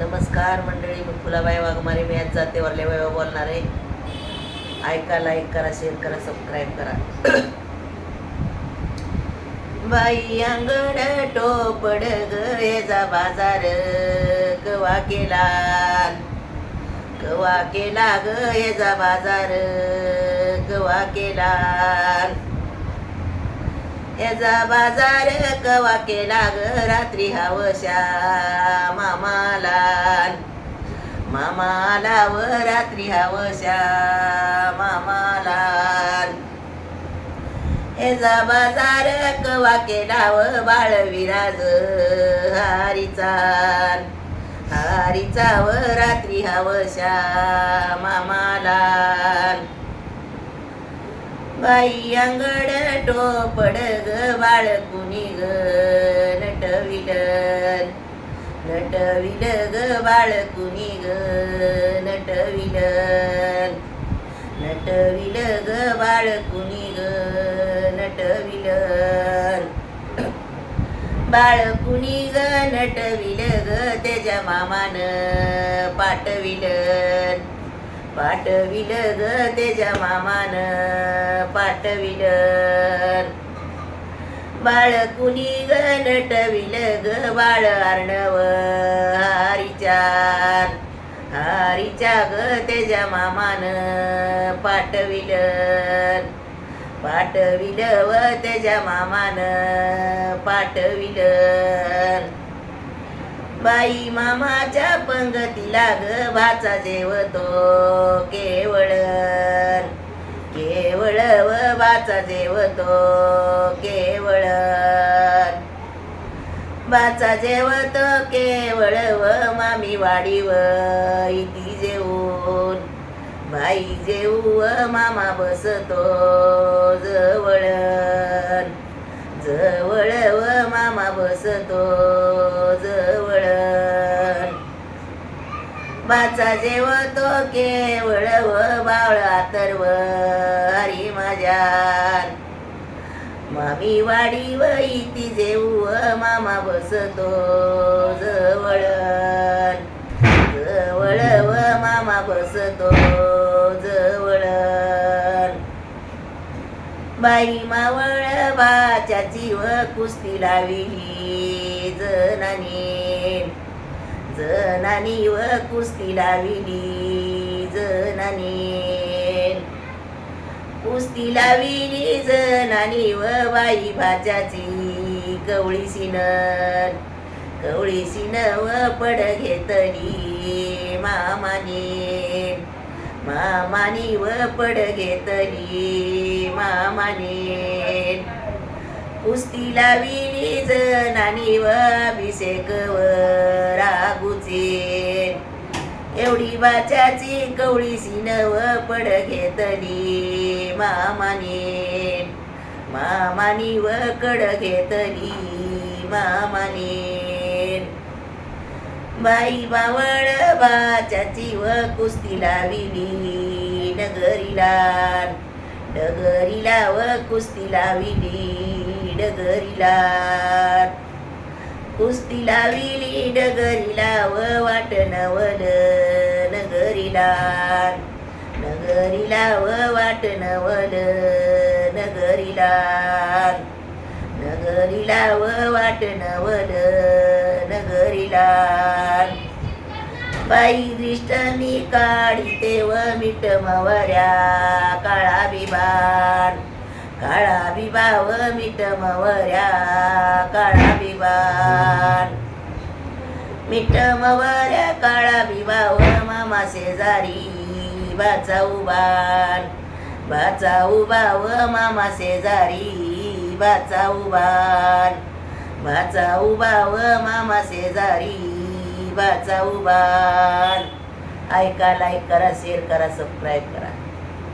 नमस्कार मंडळी मी फुलाबाई वाघमारे मी आज जाते वरल्या बोलणार. आहे ऐका लाईक करा शेअर करा. सबस्क्राईब करा बाई अंगड टोपड गयचा बाजार कवा केला? कवा केला गयचा बाजार कवा केला? याचा बाजार कवा केला ग रात्री हवशा मामाला. मामाला व रात्री हवशा मामाला. याचा बाजार कवा केला व बाळविराज हारीचा. हारीचा व रात्री हवशा मामाला. बाई अंगड टोपड ग बाळकुणी ग नटविल नटविल ग बाळकुणी ग नटविल नटविल ग बाळकुणी ग नटविल बाळ ग नटविल ग त्याच्या मामान पाठविल पाठविल ग त्याच्या मामान पाठविल. बाळ कुणी ग नटविल ग बाळ अर्णव हारीच्या हारीच्या ग त्याच्या मामान पाठविल. पाठविल व त्याच्या मामान पाठविल. बाई मामाच्या पंगतीला ग भाचा जेवतो केवळ. केवळ व भाचा जेवतो केवळ. बाचा जेवतो केवळ व मामी वाडीव इती जेवून बाई जेऊ व मामा बसतो जवळ. जवळ व मामा बसतो बाचा जेवतो केवळ व बावळ आतर्व हरी माझ्या मामी वाडी व इती जेऊ व मामा बसतो जवळ. जवळ व मामा बसतो जवळ. बाई मावळ बाच्याची व कुस्ती लाविली जनानी. जनानी व कुस्ती लाविली जनानी. कुस्ती लाविली जनानी व बाई भाच्याची कवळी सिनन कवळी सिन व पड घेतली मामाने. मामानी व पड घेतली मामाने. कुस्तीला लाविली जनानी व अभिषेक व रागुचे. एवढी बाच्याची कवळी सीन व पड घेतली मामाने. मामानी व कड घेतली मामाने. बाई बावळ बाचाची व कुस्ती लाविली नगरीला. नगरीला व कुस्ती लाविली डगरीला कुस्ती लाविली डगरीला व वाट नवल नगरीला नगरीला व वाट नवल नगरीला नगरीला व वाट नवल नगरीला बाई दृष्ट मी काढिते व मिठ मवऱ्या काळा बिबार. काळा बिबा मिट मवऱ्या काळा बिबार मिट मवऱ्या काळा बिबा मामा शेजारी बाचा उबार बाचा उबा मामा शेजारी बाचा उबार बाचा उबाव मामा शेजारी बाचा उबार ऐका लाईक करा शेअर करा सबस्क्राईब करा.